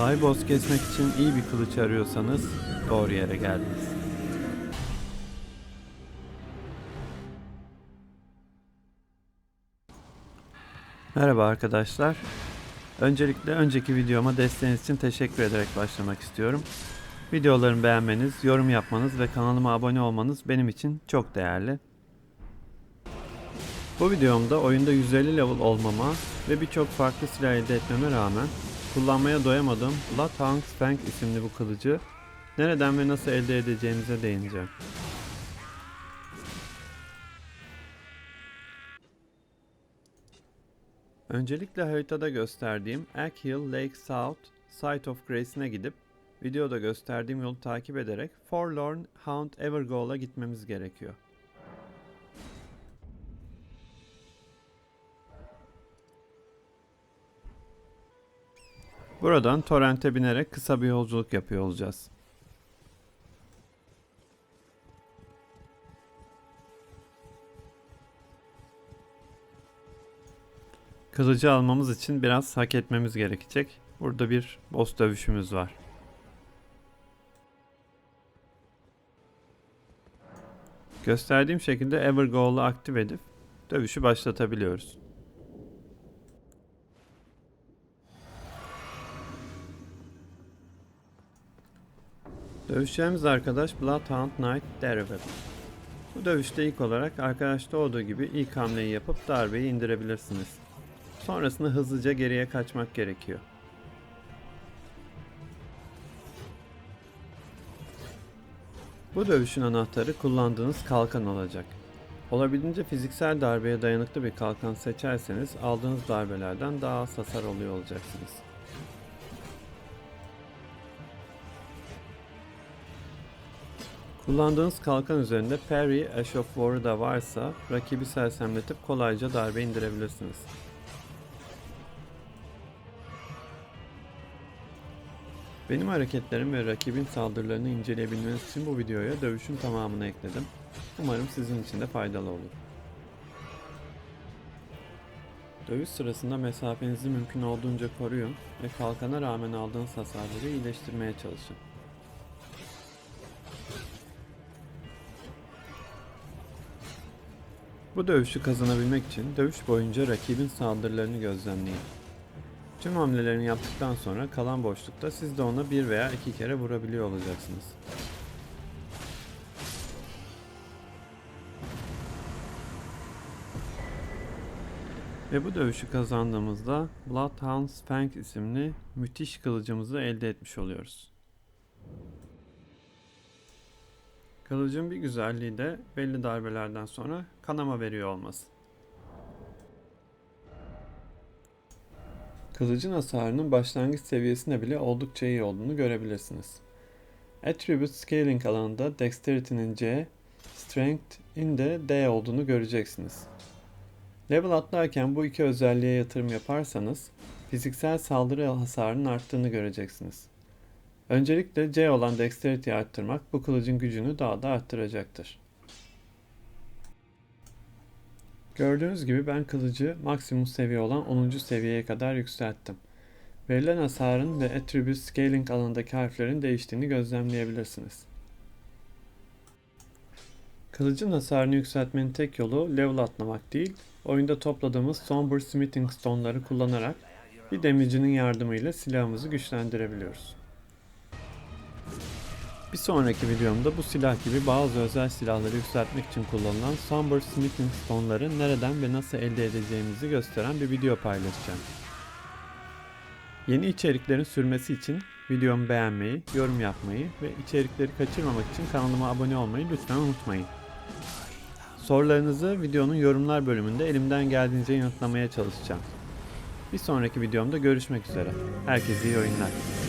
Kolay boss kesmek için iyi bir kılıç arıyorsanız doğru yere geldiniz. Merhaba arkadaşlar. Öncelikle önceki videoma desteğiniz için teşekkür ederek başlamak istiyorum. Videolarımı beğenmeniz, yorum yapmanız ve kanalıma abone olmanız benim için çok değerli. Bu videomda oyunda 150 level olmama ve birçok farklı silah elde etmeme rağmen kullanmaya doyamadığım Bloodhound Fang isimli bu kılıcı nereden ve nasıl elde edeceğimize değineceğim. Öncelikle haritada gösterdiğim Egg Hill Lake South Site of Grace'ine gidip videoda gösterdiğim yolu takip ederek Forlorn Hound Evergoal'a gitmemiz gerekiyor. Buradan torrente binerek kısa bir yolculuk yapıyor olacağız. Kılıcı almamız için biraz hak etmemiz gerekecek. Burada bir boss dövüşümüz var. Gösterdiğim şekilde Evergoal'u aktif edip dövüşü başlatabiliyoruz. Dövüşeceğimiz arkadaş Bloodhound Knight Daredevil. Bu dövüşte ilk olarak arkadaşta olduğu gibi ilk hamleyi yapıp darbeyi indirebilirsiniz. Sonrasında hızlıca geriye kaçmak gerekiyor. Bu dövüşün anahtarı kullandığınız kalkan olacak. Olabildiğince fiziksel darbeye dayanıklı bir kalkan seçerseniz aldığınız darbelerden daha az hasar oluyor olacaksınız. Kullandığınız kalkan üzerinde Parry, Ash of War'ı da varsa rakibi sersemletip kolayca darbe indirebilirsiniz. Benim hareketlerim ve rakibin saldırılarını inceleyebilmeniz için bu videoya dövüşün tamamını ekledim. Umarım sizin için de faydalı olur. Dövüş sırasında mesafenizi mümkün olduğunca koruyun ve kalkana rağmen aldığınız hasarları iyileştirmeye çalışın. Bu dövüşü kazanabilmek için dövüş boyunca rakibin saldırılarını gözlemleyin. Tüm hamlelerini yaptıktan sonra kalan boşlukta siz de ona bir veya iki kere vurabiliyor olacaksınız. Ve bu dövüşü kazandığımızda Bloodhound Fang isimli müthiş kılıcımızı elde etmiş oluyoruz. Kılıcın bir güzelliği de belli darbelerden sonra kanama veriyor olması. Kılıcın hasarının başlangıç seviyesinde bile oldukça iyi olduğunu görebilirsiniz. Attribute Scaling alanında Dexterity'nin C, Strength'in de D olduğunu göreceksiniz. Level atlarken bu iki özelliğe yatırım yaparsanız fiziksel saldırı hasarının arttığını göreceksiniz. Öncelikle C olan Dexterity'yi arttırmak bu kılıcın gücünü daha da arttıracaktır. Gördüğünüz gibi ben kılıcı maksimum seviye olan 10. seviyeye kadar yükselttim. Verilen hasarın ve Attribute Scaling alanındaki harflerin değiştiğini gözlemleyebilirsiniz. Kılıcın hasarını yükseltmenin tek yolu level atlamak değil, oyunda topladığımız Somber Smithing Stone'ları kullanarak bir demircinin yardımıyla silahımızı güçlendirebiliyoruz. Bir sonraki videomda bu silah gibi bazı özel silahları yükseltmek için kullanılan Somber Smithing Stone'ları nereden ve nasıl elde edeceğimizi gösteren bir video paylaşacağım. Yeni içeriklerin sürmesi için videomu beğenmeyi, yorum yapmayı ve içerikleri kaçırmamak için kanalıma abone olmayı lütfen unutmayın. Sorularınızı videonun yorumlar bölümünde elimden geldiğince yanıtlamaya çalışacağım. Bir sonraki videomda görüşmek üzere. Herkese iyi oyunlar.